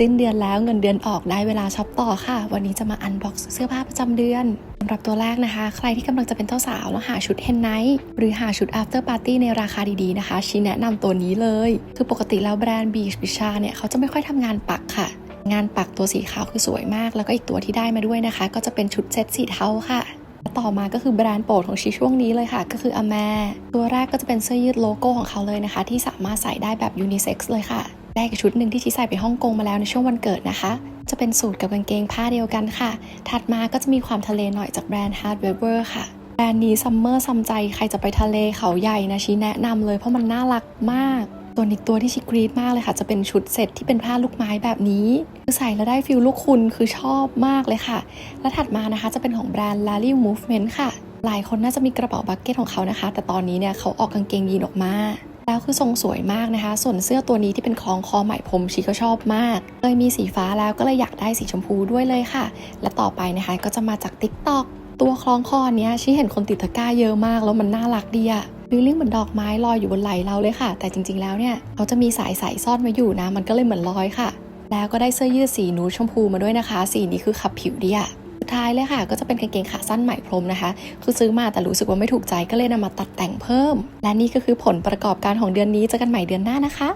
สิ้นเดือนแล้วเงินเดือนออกได้เวลาช็อปต่อค่ะ วันนี้จะมาอันบ็อกซ์เสื้อผ้าประจำเดือนสำหรับตัวแรกนะคะ ใครที่กำลังจะเป็นเจ้าสาวแล้วหาชุดเฮนไนท์หรือหาชุด after party ในราคาดีๆนะคะชี้แนะนำตัวนี้เลย คือปกติแล้วแบรนด์ Beach b i c h a เนี่ยเขาจะไม่ค่อยทำงานปักค่ะ งานปักตัวสีขาวคือสวยมาก แล้วก็อีกตัวที่ได้มาด้วยนะคะ ก็จะเป็นชุดเซ็ตสีเทาค่ะต่อมาก็คือแบรนด์โปรดของชีช่วงนี้เลยค่ะ ก็คืออ m มตัวแรกก็จะเป็นเสื้อยืดโลโก้ของเขาเลยนะคะ ที่สามารถใส่ได้แบบยูนิเซ็กซ์เลยค่ะ ได้กับชุดหนึ่งที่ชีใส่ไปฮ่องกงมาแล้วในช่วงวันเกิดนะคะ จะเป็นสูตรกับกางเกงผ้าเดียวกันค่ะ ถัดมาก็จะมีความทะเลหน่อยจากแบรนด์ Hard Weaver ค่ะแบรนด์นี้ซัมเมอร์ซัมใจใครจะไปทะเลเขาใหญ่นะชี้แนะนำเลยเพราะมันน่ารักมากส่วนอีกตัวที่ชิกรีดมากเลยค่ะ จะเป็นชุดเซ็ตที่เป็นผ้าลูกไม้แบบนี้คือใส่แล้วได้ฟิลลูกคุณคือชอบมากเลยค่ะ และถัดมานะคะจะเป็นของแบรนด์ Lally Movement ค่ะ หลายคนน่าจะมีกระเป๋าบักเก็ตของเขานะคะ แต่ตอนนี้เนี่ยเขาออกกางเกงยีนออกมา แล้วคือทรงสวยมากนะคะ ส่วนเสื้อตัวนี้ที่เป็นคล้องคอไหมพรมชีก็ชอบมากเคยมีสีฟ้าแล้วก็เลยอยากได้สีชมพูด้วยเลยค่ะ และต่อไปนะคะก็จะมาจาก TikTok ตัวคล้องคอเนี้ยชีเห็นคนติดตะกร้าเยอะมาก แล้วมันน่ารักดีอะฟีลลิ่งเหมือนดอกไม้ลอยอยู่บนไหล่เราเลยค่ะ แต่จริงๆแล้วเนี่ยเขาจะมีสายใสซ่อนไว้อยู่นะ มันก็เลยเหมือนลอยค่ะ แล้วก็ได้เสื้อยืดสีนูชมพูมาด้วยนะคะ สีนี้คือขับผิวดีอะ สุดท้ายเลยค่ะ ก็จะเป็นกางเกงขาสั้นใหม่พรมนะคะ คือซื้อมาแต่รู้สึกว่าไม่ถูกใจก็เลยนำมาตัดแต่งเพิ่ม และนี่ก็คือผลประกอบการของเดือนนี้เจอกันใหม่เดือนหน้านะคะ